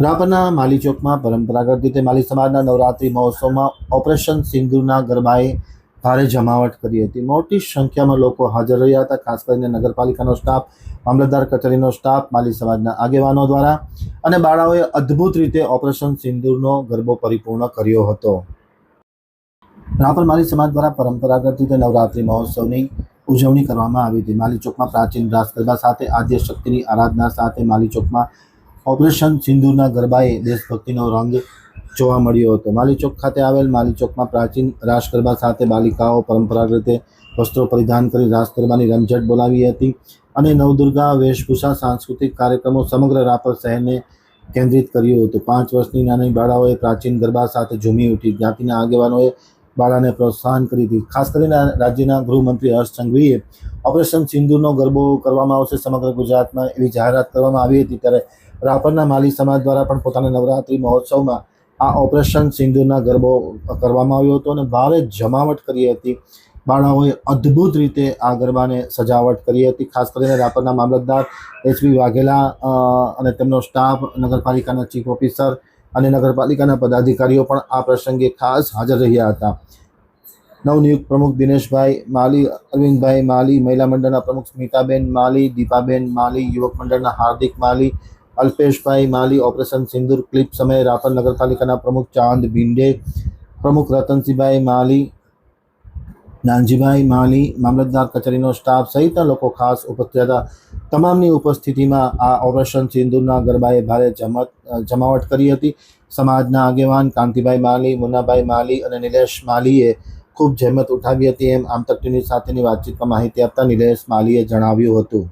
રાપરના માલી ચોકમાં પરંપરાગત રીતે માલી સમાજના નવરાત્રિ મહોત્સવમાં ઓપરેશન સિંધુના ગરબાએ ભારે જમાવટ કરી હતી. મોટી સંખ્યામાં લોકો હાજર રહ્યા હતા, ખાસ કરીને નગરપાલિકાનો સ્ટાફ, મામલતદાર કચેરીનો સ્ટાફ, માલી સમાજના આગેવાનો દ્વારા અને બાળાઓએ અદ્ભુત રીતે ઓપરેશન સિંદૂરનો ગરબો પરિપૂર્ણ કર્યો હતો. રાપર માલી સમાજ દ્વારા પરંપરાગત રીતે નવરાત્રિ મહોત્સવની ઉજવણી કરવામાં આવી હતી. માલી ચોકમાં પ્રાચીન રાસ ગરબા સાથે આદ્ય શક્તિની આરાધના સાથે માલી ચોકમાં ઓપરેશન સિંધુના ગરબાએ દેશભક્તિનો રંગ જોવા મળ્યો હતો. માલીચોક ખાતે આવેલ માલીચોકમાં પ્રાચીન રાસ ગરબા સાથે બાલિકાઓ પરંપરાગત રીતે વસ્ત્રો પરિધાન કરી રાસ ગરબાની રમઝટ બોલાવી હતી અને નવદુર્ગા વેશભૂષા સાંસ્કૃતિક કાર્યક્રમો સમગ્ર રાપર શહેરને કેન્દ્રિત કર્યું હતું. પાંચ વર્ષની નાની બાળાઓએ પ્રાચીન ગરબા સાથે ઝૂમી ઉઠી. જ્ઞાતિના આગેવાનોએ બાળાને પ્રોત્સાહન કરી હતી ખાસ કરીને રાજ્યના ગૃહમંત્રી હર્ષ સંઘવીએ ઓપરેશન સિંધુનો ગરબો કરવામાં આવશે. સમગ્ર ગુજરાતમાં એવી જાહેરાત કરવામાં આવી હતી ત્યારે રાપરના માલી સમાજ દ્વારા પણ પોતાના નવરાત્રિ મહોત્સવમાં આ ઓપરેશન સિંધુના ગરબો કરવામાં આવ્યો હતો અને ભારે જમાવટ કરી હતી. બાળાઓએ અદ્ભુત રીતે આ ગરબાને સજાવટ કરી હતી. ખાસ કરીને રાપરના મામલતદાર એચબી વાઘેલા અને તેમનો સ્ટાફ, નગરપાલિકાના ચીફ ઓફિસર અને નગરપાલિકાના પદાધિકારીઓ પણ આ પ્રસંગે ખાસ હાજર રહ્યા હતા. નવનિયુક્ત પ્રમુખ દિનેશભાઈ માલી, અરવિંદભાઈ માલી, મહિલા મંડળના પ્રમુખ સ્મિતાબેન માલી, દીપાબેન માલી, યુવક મંડળના હાર્દિક માલી, અલ્પેશભાઈ માલી, ઓપરેશન સિંદૂર ક્લિપ સમયે રાપર નગરપાલિકાના પ્રમુખ ચાંદ ભીંડે, પ્રમુખ રતનસિંહભાઈ માલી, નાનજીભાઈ માલી, મામલતદાર કચેરીનો સ્ટાફ સહિતના લોકો ખાસ ઉપસ્થિત હતા. તમામની ઉપસ્થિતિમાં આ ઓપરેશન સિંદૂરના ગરબાએ ભારે જમત જમાવટ કરી હતી. સમાજના આગેવાન કાંતિભાઈ માલી, મુન્નાભાઈ માલી અને નિલેશ માલીએ ખૂબ જહેમત ઉઠાવી હતી એમ આમતક ટીવી સાથેની વાતચીતમાં માહિતી આપતા નિલેશ માલીએ જણાવ્યું હતું.